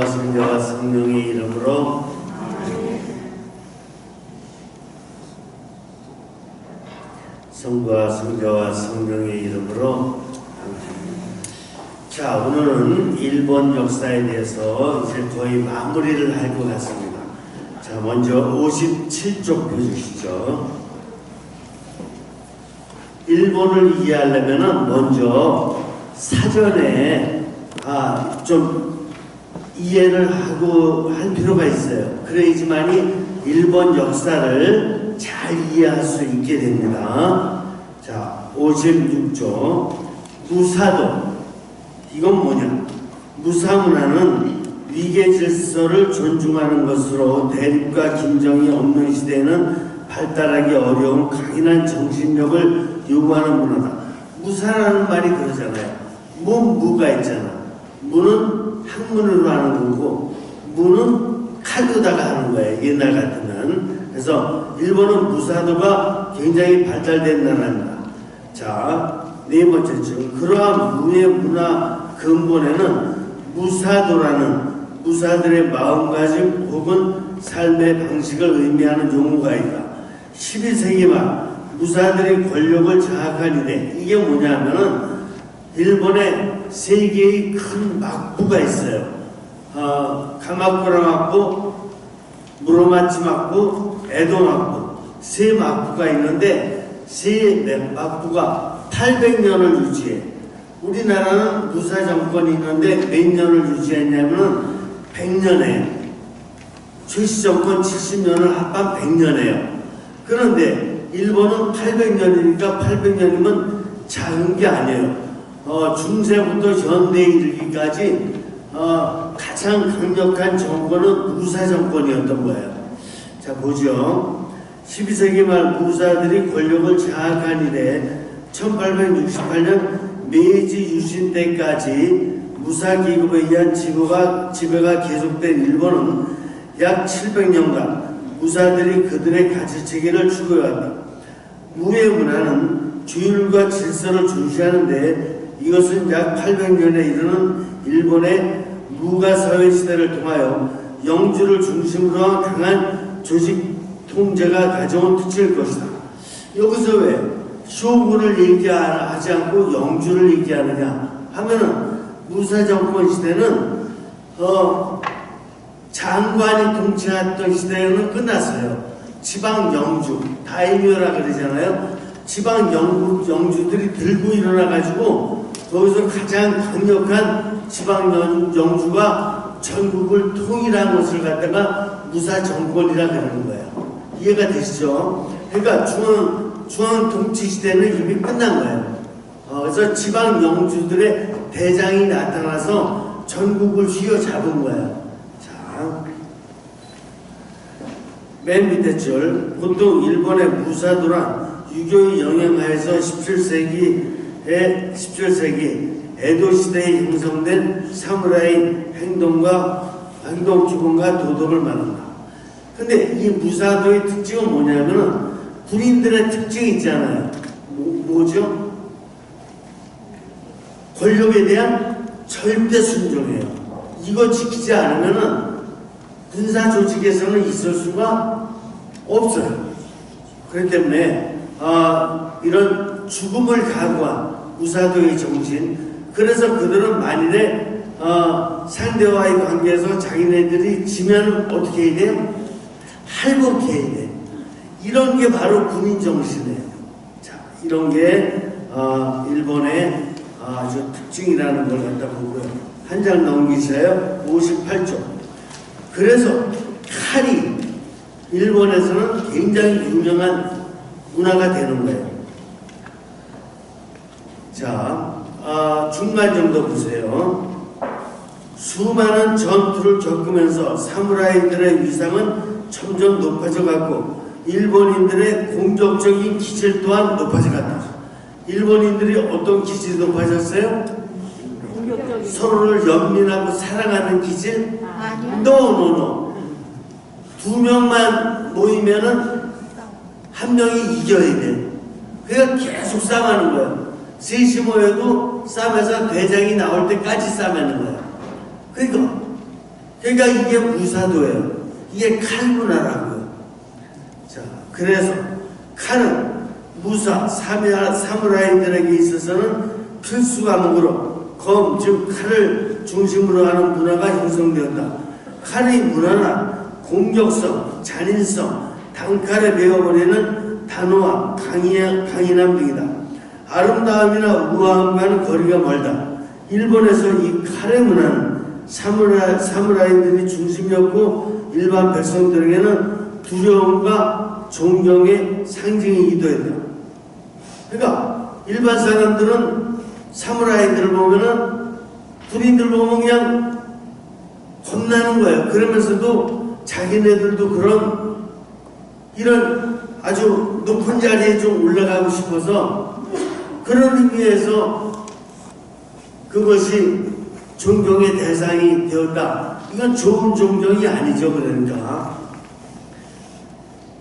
성자와 성령의 이름으로 성부와 성자와 성령의 이름으로 자 오늘은 일본 역사에 대해서 이제 거의 마무리를 할 것 같습니다. 자 먼저 57쪽 펴주시죠. 일본을 이해하려면 먼저 사전에 아, 좀 이해를 하고 할 필요가 있어요. 그래야지만이 일본 역사를 잘 이해할 수 있게 됩니다. 자, 56조 무사도 이건 뭐냐? 무사문화는 위계 질서를 존중하는 것으로 대립과 긴정이 없는 시대에는 발달하기 어려운 강인한 정신력을 요구하는 문화다. 무사라는 말이 그러잖아요. 뭐 무가 있잖아. 무는 학문으로 하는 거고 무는 칼로다가 하는 거예요. 옛날 같으면. 그래서 일본은 무사도가 굉장히 발달된 나라입니다. 자, 네 번째 줄. 그러한 무의 문화 근본에는 무사도라는 무사들의 마음가짐 혹은 삶의 방식을 의미하는 용어가 있다. 12세기 말 무사들이 권력을 장악한 이래 이게 뭐냐면은 일본에 세 개의 큰 막부가 있어요. 어, 가마쿠라 막부, 무로마치 막부, 에도 막부 세 막부가 있는데 세 막부가 800년을 유지해. 우리나라는 무사 정권이 있는데 몇 년을 유지했냐면은 100년에 최씨 정권 70년을 합한 100년이에요. 그런데 일본은 800년이니까 800년이면 작은 게 아니에요. 어, 중세부터 현대에 이르기까지 어, 가장 강력한 정권은 무사 정권이었던 거예요. 자 보죠. 12세기 말 무사들이 권력을 장악한 이래 1868년 메이지 유신 때까지 무사 기급에 의한 지배가, 지배가 계속된 일본은 약 700년간 무사들이 그들의 가치 체계를 추구해왔다. 무의 문화는 규율과 질서를 중시하는데 이것은 약 800년에 이르는 일본의 무가 사회 시대를 통하여 영주를 중심으로 한 강한 조직 통제가 가져온 특징일 것이다. 여기서 왜 쇼군을 얘기하지 않고 영주를 얘기하느냐 하면은 무사 정권 시대는 어 장관이 통치했던 시대는 끝났어요. 지방 영주, 다이묘라 그러잖아요. 지방 영주, 영주들이 들고 일어나 가지고 거기서 가장 강력한 지방 영주가 전국을 통일한 것을 갖다가 무사 정권이라 그러는 거예요. 이해가 되시죠? 그러니까 중앙 중앙 통치 시대는 이미 끝난 거예요. 어, 그래서 지방 영주들의 대장이 나타나서 전국을 휘어잡은 거예요. 자, 맨 밑에 줄 보통 일본의 무사도란 유교의 영향하에서 17세기 에 17세기 에도 시대에 형성된 사무라이 행동과 행동 기본과 도덕을 말한다. 근데 이 무사도의 특징은 뭐냐면은 군인들의 특징이 있잖아요. 뭐, 뭐죠? 권력에 대한 절대 순종이에요. 이거 지키지 않으면은 군사 조직에서는 있을 수가 없어요. 그렇기 때문에 어, 이런 죽음을 각오한 무사도의 정신 그래서 그들은 만일에 어, 상대와의 관계에서 자기네들이 지면 어떻게 해야 돼요? 할복해야 돼. 이런 게 바로 군인 정신이에요. 자, 이런 게 어, 일본의 아주 특징이라는 걸 갖다 보고요. 한 장 넘기세요. 58조. 그래서 칼이 일본에서는 굉장히 유명한 문화가 되는 거예요. 자, 아, 중간 정도 보세요. 수많은 전투를 겪으면서 사무라이들의 위상은 점점 높아져 갔고 일본인들의 공격적인 기질 또한 높아져 갔다. 일본인들이 어떤 기질이 높아졌어요? 서로를 연민하고 사랑하는 기질? 아니요. 노노노. 두 명만 모이면은 한 명이 이겨야 돼. 그러니까 계속 싸움하는 거야. 셋이 모여도 싸움에서 대장이 나올 때까지 싸움하는 거야. 그러니까 그러니까 이게 무사도예요. 이게 칼문화라고요. 자, 그래서 칼은 무사, 사무라, 사무라이들에게 있어서는 필수 과목으로 검, 즉 칼을 중심으로 하는 문화가 형성되었다. 칼의 문화는 공격성, 잔인성, 단칼에 베어버리는 단호함, 강인, 강인함 등이다. 아름다움이나 우아함과는 거리가 멀다. 일본에서 이 칼의 문화는 사무라, 사무라이들이 중심이었고 일반 백성들에게는 두려움과 존경의 상징이기도 했다. 그러니까 일반 사람들은 사무라이들을 보면은 군인들 보면 그냥 겁나는 거예요. 그러면서도 자기네들도 그런 이런 아주 높은 자리에 좀 올라가고 싶어서 그런 의미에서 그것이 존경의 대상이 되었다. 이건 좋은 존경이 아니죠. 그러니까.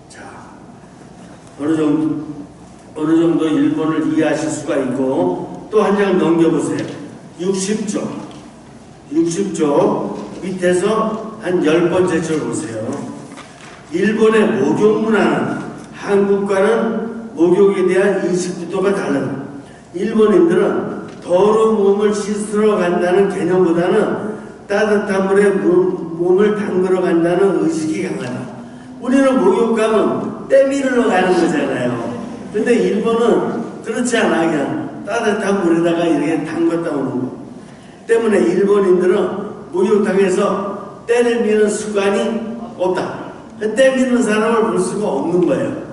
자, 어느 정도, 어느 정도 일본을 이해하실 수가 있고, 또 한 장 넘겨보세요. 60조. 60조 밑에서 한 열 번째 줄 보세요. 일본의 목욕 문화는 한국과는 목욕에 대한 인식부터가 다르다. 일본인들은 더러운 몸을 씻으러 간다는 개념보다는 따뜻한 물에 몸, 몸을 담그러 간다는 의식이 강하다. 우리는 목욕 가면 때밀으러 가는 거잖아요. 근데 일본은 그렇지 않아. 그냥 따뜻한 물에다가 이렇게 담갔다 오는 거. 때문에 일본인들은 목욕탕에서 때를 미는 습관이 없다. 때 미는 사람을 볼 수가 없는 거예요.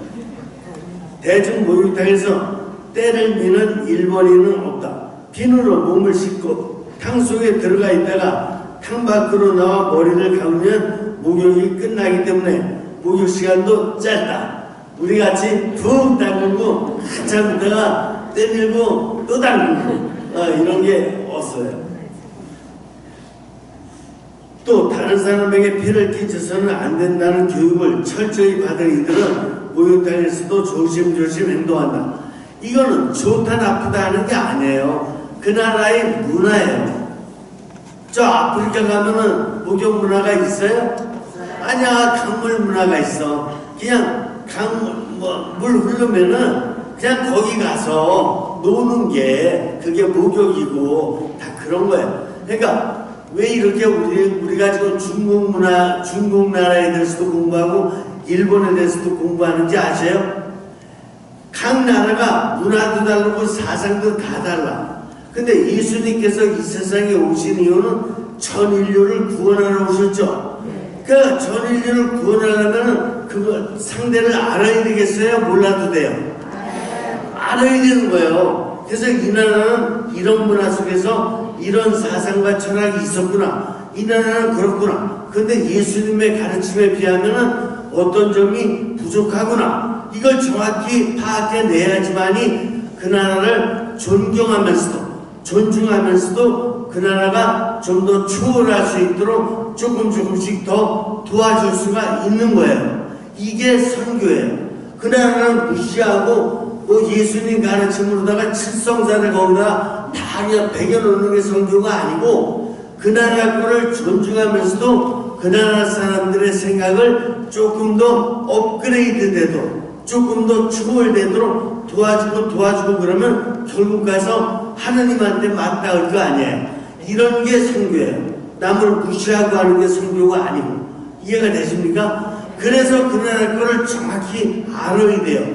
대중 목욕탕에서 때를 미는 일본인은 없다. 비누로 몸을 씻고 탕 속에 들어가 있다가 탕 밖으로 나와 머리를 감으면 목욕이 끝나기 때문에 목욕 시간도 짧다. 우리 같이 푹 담그고 한참 있다가 때밀고 또 담그고 어, 이런 게 없어요. 또 다른 사람에게 피를 끼쳐서는 안 된다는 교육을 철저히 받은 이들은 목욕탕에서도 조심조심 행동한다. 이거는 좋다 나쁘다 하는 게 아니에요. 그 나라의 문화예요. 저 아프리카 가면은 목욕 문화가 있어요? 아니야 강물 문화가 있어. 그냥 강물 뭐 물 흐르면은 그냥 거기 가서 노는 게 그게 목욕이고 다 그런 거예요. 그러니까 왜 이렇게 우리 우리가 지금 중국 문화 중국 나라에 대해서도 공부하고 일본에 대해서도 공부하는지 아세요? 각 나라가 문화도 다르고 사상도 다 달라. 근데 예수님께서 이 세상에 오신 이유는 전 인류를 구원하러 오셨죠. 그전 인류를 구원하려면 그거 상대를 알아야 되겠어요? 몰라도 돼요. 알아야 되는 거예요. 그래서 이 나라는 이런 문화 속에서 이런 사상과 철학이 있었구나. 이 나라는 그렇구나. 근데 예수님의 가르침에 비하면은 어떤 점이 부족하구나. 이걸 정확히 파악해내야지만이 그 나라를 존경하면서도 존중하면서도 그 나라가 좀 더 추월할 수 있도록 조금 조금씩 더 도와줄 수가 있는 거예요. 이게 선교예요. 그 나라는 무시하고 뭐 예수님 가르침으로다가 칠성사를 거기다 다 그냥 배겨놓는 게 선교가 아니고 그 나라 거를 존중하면서도 그 나라 사람들의 생각을 조금 더 업그레이드 되도록 조금 더 추월되도록 도와주고 도와주고 그러면 결국 가서 하느님한테 맞닿을 거 아니에요. 이런 게 선교예요. 남을 무시하고 하는 게 선교가 아니고 이해가 되십니까? 그래서 그 나라 거를 정확히 알아야 돼요.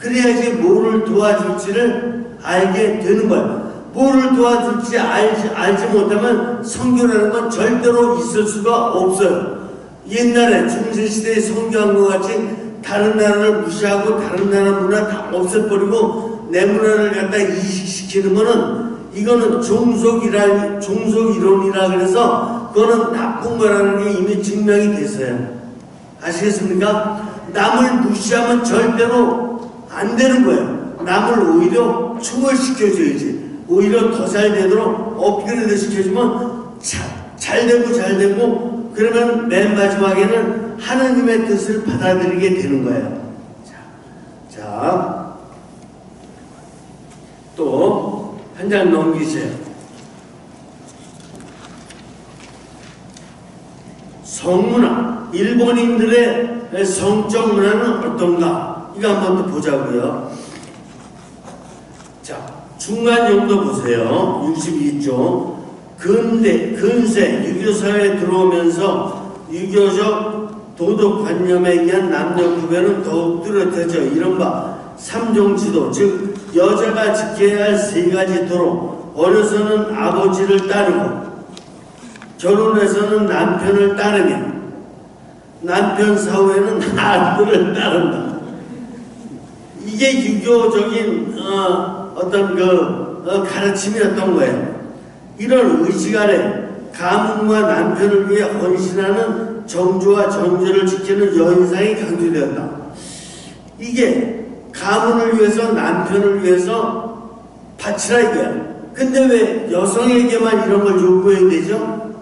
그래야지 뭐를 도와줄지를 알게 되는 거예요. 뭐를 도와줄지 알지, 알지 못하면 선교라는 건 절대로 있을 수가 없어요. 옛날에 중세시대에 선교한 것 같이 다른 나라를 무시하고 다른 나라 문화 다 없애버리고 내 문화를 갖다 이식시키는 거는 이거는 종속이라, 종속이론이라 그래서 그거는 나쁜 거라는 게 이미 증명이 됐어요. 아시겠습니까? 남을 무시하면 절대로 안 되는 거예요. 남을 오히려 추월시켜줘야지. 오히려 더 잘 되도록 업그레이드 시켜주면 자, 잘 되고 잘 되고 그러면 맨 마지막에는 하나님의 뜻을 받아들이게 되는 거예요. 자, 자, 또 한 장 넘기세요. 성문화, 일본인들의 성적 문화는 어떤가? 이거 한번 또 보자고요. 자, 중간 정도 보세요. 62조. 근대, 근세, 유교사회에 들어오면서 유교적 도덕관념에 의한 남녀 구별은 더욱 뚜렷해져 이른바 삼종지도, 즉 여자가 지켜야 할 세 가지 도로 어려서는 아버지를 따르고 결혼해서는 남편을 따르며 남편 사후에는 아들을 따른다. 이게 유교적인 어, 어떤 그 어, 가르침이었던 거예요. 이런 의식 아래 가문과 남편을 위해 헌신하는 정조와 정제를 지키는 여인상이 강조되었다. 이게 가문을 위해서 남편을 위해서 바치라 이거야. 근데 왜 여성에게만 이런 걸 요구해야 되죠?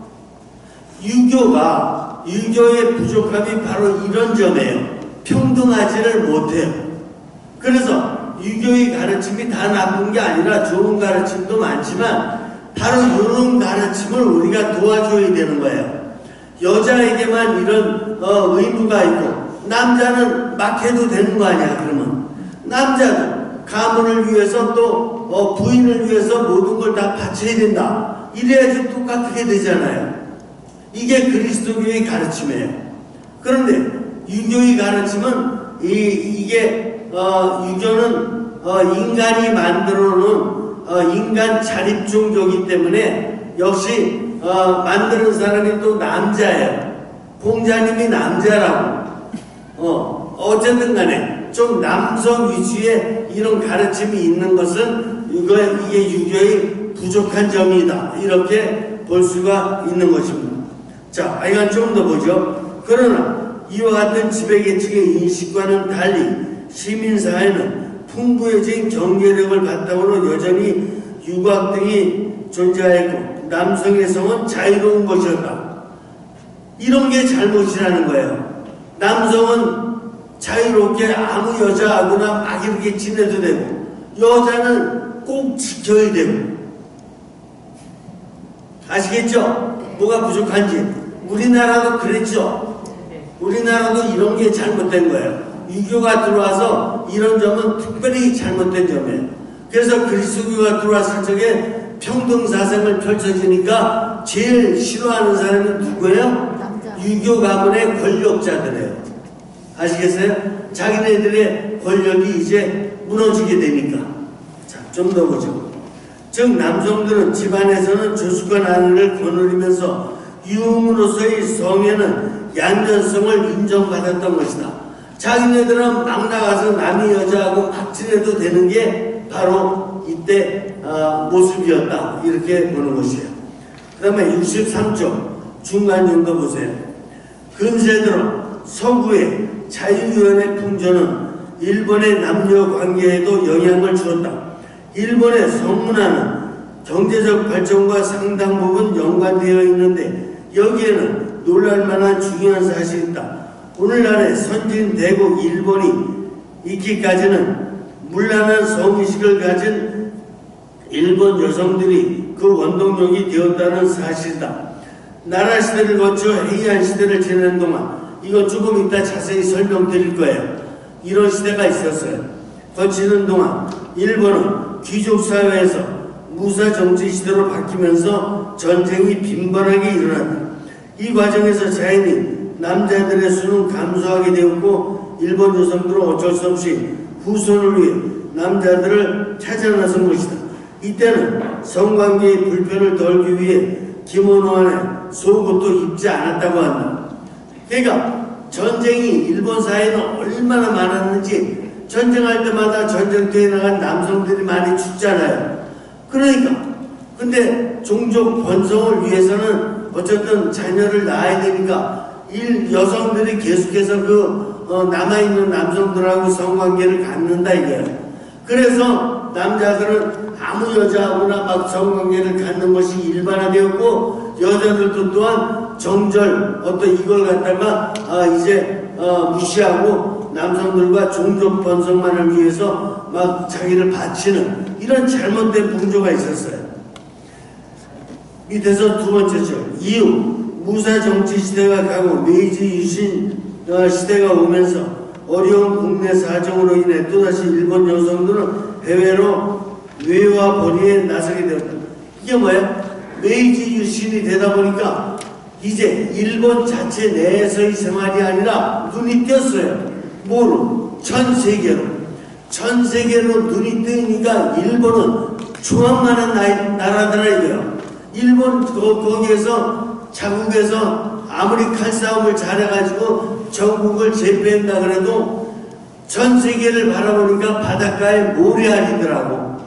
유교가 유교의 부족함이 바로 이런 점이에요. 평등하지를 못해요. 그래서 유교의 가르침이 다 나쁜 게 아니라 좋은 가르침도 많지만 바로 이런 가르침을 우리가 도와줘야 되는 거예요. 여자에게만 이런 어, 의무가 있고 남자는 막 해도 되는 거 아니야 그러면. 남자도 가문을 위해서 또 어, 부인을 위해서 모든 걸 다 바쳐야 된다. 이래야지 똑같게 되잖아요. 이게 그리스도교의 가르침이에요. 그런데 유교의 가르침은 이, 이게 어, 유교는 어, 인간이 만들어 놓은 어, 인간 자립종교이기 때문에 역시 어, 만드는 사람이 또 남자예요. 공자님이 남자라고. 어, 어쨌든 간에 좀 남성 위주의 이런 가르침이 있는 것은 이거, 이게 유교의 부족한 점이다. 이렇게 볼 수가 있는 것입니다. 자, 이건 좀더 보죠. 그러나 이와 같은 지배계층의 인식과는 달리 시민사회는 풍부해진 경제력을 바탕으로 여전히 유학 등이 존재하였고 남성의 성은 자유로운 것이었다. 이런 게 잘못이라는 거예요. 남성은 자유롭게 아무 여자하고나 막 이렇게 지내도 되고 여자는 꼭 지켜야 되고 아시겠죠? 뭐가 부족한지 우리나라도 그랬죠? 우리나라도 이런 게 잘못된 거예요. 유교가 들어와서 이런 점은 특별히 잘못된 점이에요. 그래서 그리스도교가 들어왔을 적에 평등사상을 펼쳐지니까 제일 싫어하는 사람이 누구예요? 남자. 유교 가문의 권력자들이에요. 아시겠어요? 자기네들의 권력이 이제 무너지게 되니까. 자, 좀 더 보죠. 즉 남성들은 집안에서는 조숙한 아내를 거느리면서 유흥으로서의 성에는 양면성을 인정받았던 것이다. 자기네들은 막 나가서 남의 여자하고 막 지내도 되는 게 바로 이때 아, 모습이었다. 이렇게 보는 것이에요. 그 다음에 63조 중간 정도 보세요. 근세 들어 서구의 자유유연의 풍조는 일본의 남녀 관계에도 영향을 주었다. 일본의 성문화는 경제적 발전과 상당 부분 연관되어 있는데 여기에는 놀랄만한 중요한 사실이 있다. 오늘날의 선진 대국 일본이 있기까지는 문란한 성의식을 가진 일본 여성들이 그 원동력이 되었다는 사실이다. 나라 시대를 거쳐 해이한 시대를 지내는 동안 이거 조금 이따 자세히 설명드릴 거예요. 이런 시대가 있었어요. 거치는 동안 일본은 귀족 사회에서 무사 정치 시대로 바뀌면서 전쟁이 빈번하게 일어났다. 이 과정에서 자연히 남자들의 수는 감소하게 되었고 일본 여성들은 어쩔 수 없이 후손을 위해 남자들을 찾아 나선 것이다. 이때는 성관계의 불편을 덜기 위해 기모노 안에 속옷도 입지 않았다고 한다. 그러니까 전쟁이 일본 사회는 얼마나 많았는지 전쟁할 때마다 전쟁터에 나간 남성들이 많이 죽잖아요. 그러니까 근데 종족 번성을 위해서는 어쨌든 자녀를 낳아야 되니까 일 여성들이 계속해서 그 어, 남아있는 남성들하고 성관계를 갖는다 이거예요. 그래서 남자들은 아무 여자하고나 막 성관계를 갖는 것이 일반화되었고 여자들도 또한 정절 어떤 이걸 갖다가 아, 이제 어, 무시하고 남성들과 종족 번성만을 위해서 막 자기를 바치는 이런 잘못된 풍조가 있었어요. 밑에서 두 번째 절 이유 무사 정치 시대가 가고 메이지 유신 어, 시대가 오면서 어려운 국내 사정으로 인해 또다시 일본 여성들은 해외로 외화 벌이에 나서게 되었다. 이게 뭐야? 메이지 유신이 되다 보니까 이제 일본 자체 내에서의 생활이 아니라 눈이 띄었어요. 뭐로? 전 세계로. 전 세계로 눈이 뜨니까 일본은 조합만한 나라더라 이거요. 일본 거, 거기에서 자국에서 아무리 칼싸움을 잘해가지고 전국을 제패한다 그래도 전 세계를 바라보니까 바닷가에 모래알이더라고.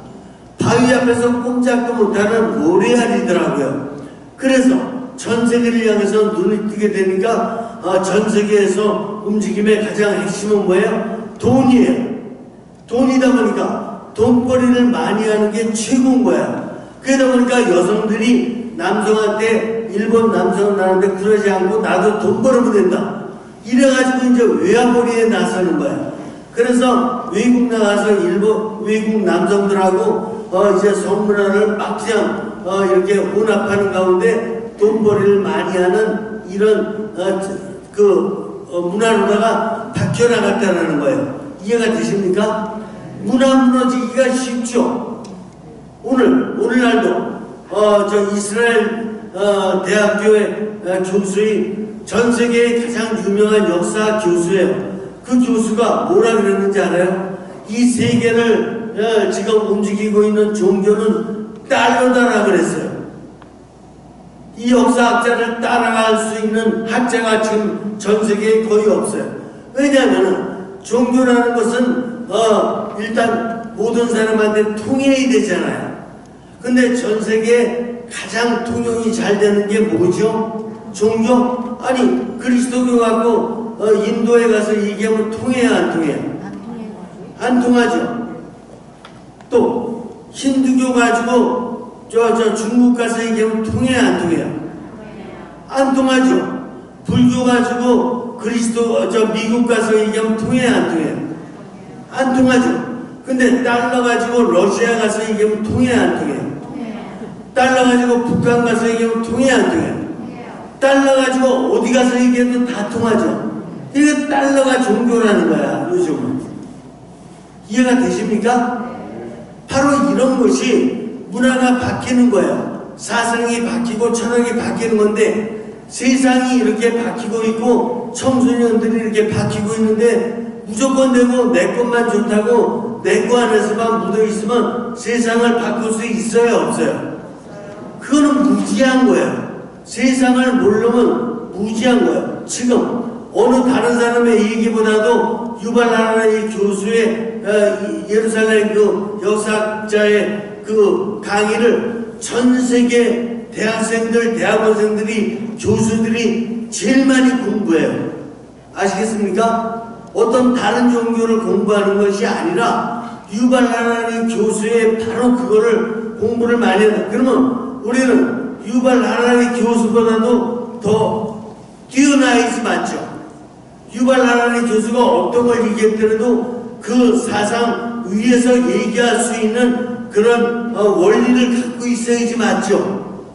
바위 앞에서 꼼짝도 못하는 모래알이더라고요. 그래서 전 세계를 향해서 눈이 뜨게 되니까 아, 전 세계에서 움직임의 가장 핵심은 뭐예요? 돈이에요. 돈이다 보니까 돈벌이를 많이 하는 게 최고인 거야. 그러다 보니까 여성들이 남성한테 일본 남성은 나한테 그러지 않고 나도 돈 벌으면 된다. 이래가지고 이제 외화벌이에 나서는 거야. 그래서 외국 나가서 일본 외국 남성들하고 어 이제 성문화를 막 그냥 어 이렇게 혼합하는 가운데 돈벌이를 많이 하는 이런 어그 어, 문화로다가 바뀌어 나갔다는 거예요. 이해가 되십니까? 문화 무너지기가 쉽죠. 오늘 오늘날도 어 저 이스라엘 어 대학교의 어, 교수의 전 세계의 가장 유명한 역사 교수예요. 그 교수가 뭐라 그랬는지 알아요? 이 세계를 어, 지금 움직이고 있는 종교는 달러다라 그랬어요. 이 역사학자를 따라갈 수 있는 학자가 지금 전 세계에 거의 없어요. 왜냐하면 종교라는 것은 어, 일단 모든 사람한테 통해야 되잖아요. 근데 전 세계에 가장 통용이 잘 되는 게 뭐죠? 종교? 아니 그리스도교 갖고 어, 인도에 가서 얘기하면 통해야 안 통해요? 안 통하죠. 또 힌두교 가지고 저 저 중국 가서 얘기하면 통해야 안 통해요? 안 통하죠. 불교 가지고 그리스도 어, 저 미국 가서 얘기하면 통해야 안 통해요? 안 통하죠. 근데 달러 가지고 러시아 가서 얘기하면 통해야 안 통해요? 달러 가지고 북한 가서 얘기하면 통해야 안 통해요? 달러 가지고 어디 가서 얘기해도 다 통하죠. 이게 달러가 종교라는 거야 요즘은. 이해가 되십니까? 바로 이런 것이 문화가 바뀌는 거예요. 사상이 바뀌고 철학이 바뀌는 건데 세상이 이렇게 바뀌고 있고 청소년들이 이렇게 바뀌고 있는데 무조건 되고 내 것만 좋다고 내 거 안에서만 묻어 있으면 세상을 바꿀 수 있어요 없어요? 그거는 무지한 거예요. 세상을 모르면 무지한 거예요. 지금 어느 다른 사람의 얘기보다도 유발하나의 교수의 어, 이 예루살렘 그 역사학자의 그 강의를 전 세계 대학생들, 대학원생들이 교수들이 제일 많이 공부해요. 아시겠습니까? 어떤 다른 종교를 공부하는 것이 아니라 유발하나의 교수의 바로 그거를 공부를 많이 한다. 그러면 우리는 유발하나의 교수보다도 더 뛰어나야지 맞죠? 유발하나의 교수가 어떤 걸 얘기했더라도 그 사상 위에서 얘기할 수 있는 그런 어, 원리를 갖고 있어야지 맞죠?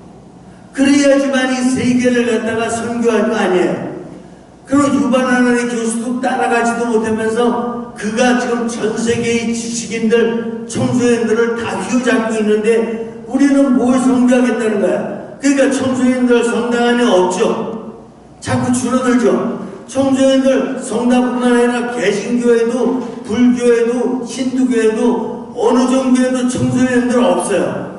그래야지만 이 세계를 갖다가 선교할 거 아니에요. 그리고 유발하나의 교수도 따라가지도 못하면서 그가 지금 전 세계의 지식인들, 청소년들을 다 휘어잡고 있는데 우리는 뭘 선교하겠다는 거야? 그러니까 청소년들 성당 안에 없죠. 자꾸 줄어들죠. 청소년들 성당뿐만 아니라 개신교에도 불교에도 힌두교에도 어느 종교에도 청소년들 없어요.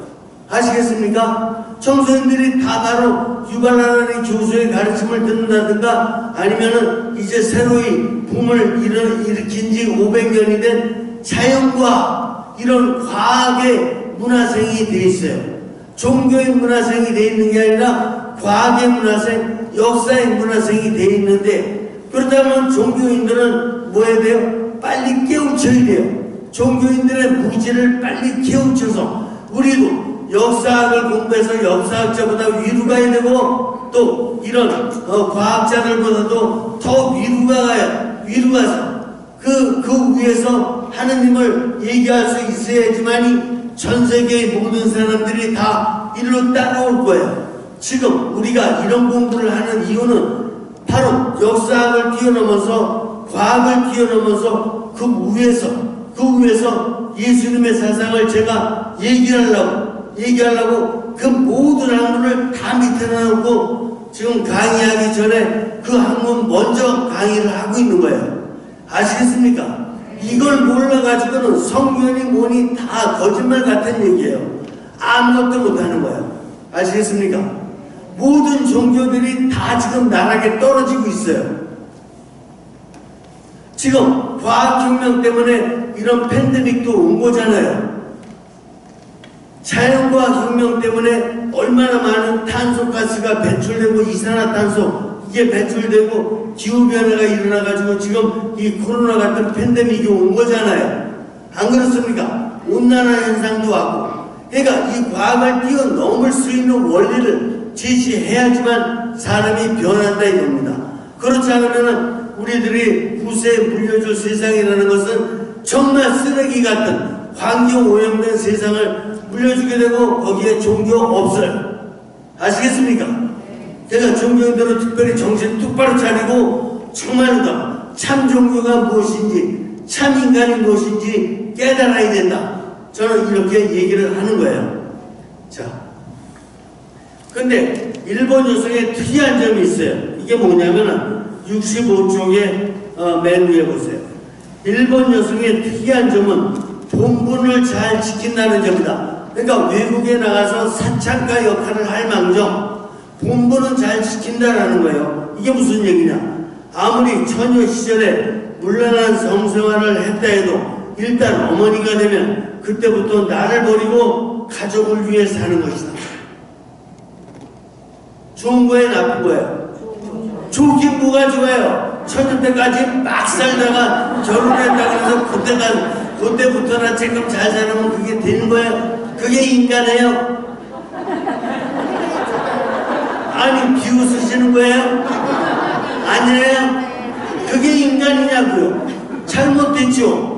아시겠습니까? 청소년들이 다 바로 유발하나의 교수의 가르침을 듣는다든가 아니면은 이제 새로이 붐을 일으- 일으킨 지 500년이 된 자연과 이런 과학의 문화생이 돼 있어요. 종교의 문화생이 돼 있는 게 아니라 과학의 문화생, 역사의 문화생이 돼 있는데 그렇다면 종교인들은 뭐 해야 돼요? 빨리 깨우쳐야 돼요. 종교인들의 무지를 빨리 깨우쳐서 우리도 역사학을 공부해서 역사학자보다 위로 가야 되고 또 이런 어, 과학자들보다도 더 위로 가야 위로 가서 그, 그 위에서 하느님을 얘기할 수 있어야지만이 전 세계의 모든 사람들이 다 일로 따라올 거예요. 지금 우리가 이런 공부를 하는 이유는 바로 역사학을 뛰어넘어서 과학을 뛰어넘어서 그 위에서 그 위에서 예수님의 사상을 제가 얘기하려고 얘기하려고 그 모든 학문을 다 밑에 놔놓고 지금 강의하기 전에 그 학문 먼저 강의를 하고 있는 거예요. 아시겠습니까? 이걸 몰라가지고는 성경이 뭐니 다 거짓말 같은 얘기예요. 아무것도 못하는 거예요. 아시겠습니까? 모든 종교들이 다 지금 나락에 떨어지고 있어요. 지금 과학혁명 때문에 이런 팬데믹도 온 거잖아요. 자연과학 혁명 때문에 얼마나 많은 탄소가스가 배출되고 이산화탄소 이게 배출되고 기후변화가 일어나가지고 지금 이 코로나 같은 팬데믹이 온 거잖아요. 안 그렇습니까? 온난화 현상도 왔고. 그러니까 이 과학을 뛰어넘을 수 있는 원리를 제시해야지만 사람이 변한다 이겁니다. 그렇지 않으면 우리들이 후세에 물려줄 세상이라는 것은 정말 쓰레기 같은 환경 오염된 세상을 물려주게 되고 거기에 종교 없어요. 아시겠습니까? 제가 존경대로 특별히 정신 똑바로 차리고 정말로 참 종교가 무엇인지 참 인간이 무엇인지 깨달아야 된다. 저는 이렇게 얘기를 하는 거예요. 자, 근데 일본 여성의 특이한 점이 있어요. 이게 뭐냐면은 65쪽에 어, 맨 위에 보세요. 일본 여성의 특이한 점은 본분을 잘 지킨다는 점이다. 그러니까 외국에 나가서 사창가 역할을 할 망정 본분은 잘 지킨다라는 거예요. 이게 무슨 얘기냐? 아무리 처녀 시절에 물란한 성생활을 했다 해도 일단 어머니가 되면 그때부터 나를 버리고 가족을 위해 사는 것이다. 좋은 거예요, 나쁜 거예요? 좋긴 뭐가 좋아요? 처녀 때까지 막 살다가 결혼했다 그래서 그때가 그때부터나 지금 잘 살면 그게 되는 거예요? 그게 인간이에요? 아니 비웃으시는 거예요? 아니에요? 그게 인간이냐고요? 잘못됐죠?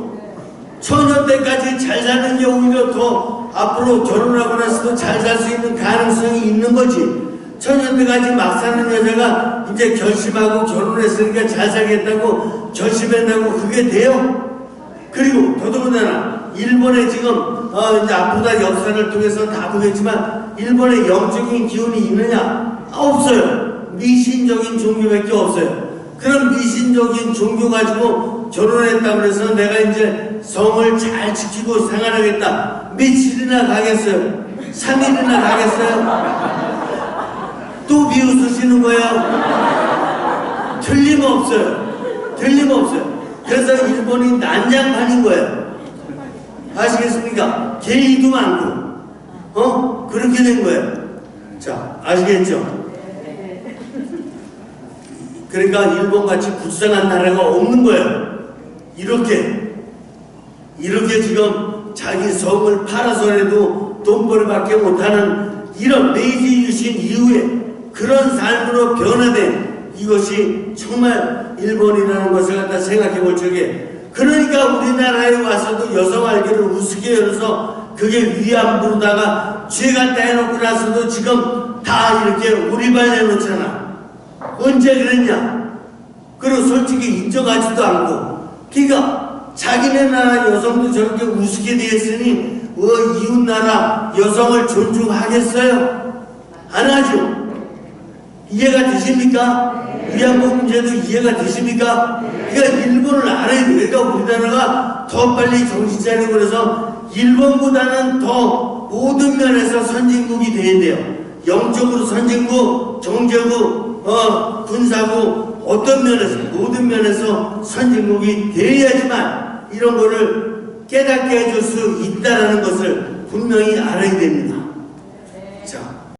처녀 때까지 잘 사는 게 오히려 더 앞으로 결혼하고 나서도 잘 살 수 있는 가능성이 있는 거지. 처녀 때까지 막 사는 여자가 이제 결심하고 결혼했으니까 잘 살겠다고 결심했다고 그게 돼요? 그리고 더더군다나 일본에 지금 어 이제 앞으로 역사를 통해서 다 보겠지만 일본에 영적인 기운이 있느냐? 아, 없어요. 미신적인 종교밖에 없어요. 그런 미신적인 종교 가지고 결혼했다고 해서 내가 이제 성을 잘 지키고 생활하겠다. 며칠이나 가겠어요? 3일이나 가겠어요? 또 비웃으시는 거예요? 틀림없어요. 틀림없어요. 그래서 일본이 난장판인 거예요. 아시겠습니까? 개의도 많고, 어? 그렇게 된 거예요. 자, 아시겠죠? 그러니까 일본같이 불쌍한 나라가 없는 거예요. 이렇게, 이렇게 지금 자기 성을 팔아서라도 돈 벌이밖에 못하는 이런 메이지 유신 이후에 그런 삶으로 변화된 이것이 정말 일본이라는 것을 갖다 생각해 볼 적에 그러니까 우리나라에 와서도 여성 알기를 우습게 열어서 그게 위안 부르다가 죄 갖다 해놓고 나서도 지금 다 이렇게 우리발 내놓잖아. 언제 그랬냐? 그리고 솔직히 인정하지도 않고. 그러니까 자기네 나라 여성도 저렇게 우습게 되었으니 어, 이웃 나라 여성을 존중하겠어요? 안 하죠. 이해가 되십니까? 위안부 문제도 이해가 되십니까? 그러니까 일본을 알아야 돼. 그러니까 우리나라가 더 빨리 정신 차리고 그래서 일본보다는 더 모든 면에서 선진국이 돼야 돼요. 영적으로 선진국, 정적국, 어, 군사국, 어떤 면에서, 모든 면에서 선진국이 돼야지만 이런 거를 깨닫게 해줄 수 있다는 것을 분명히 알아야 됩니다.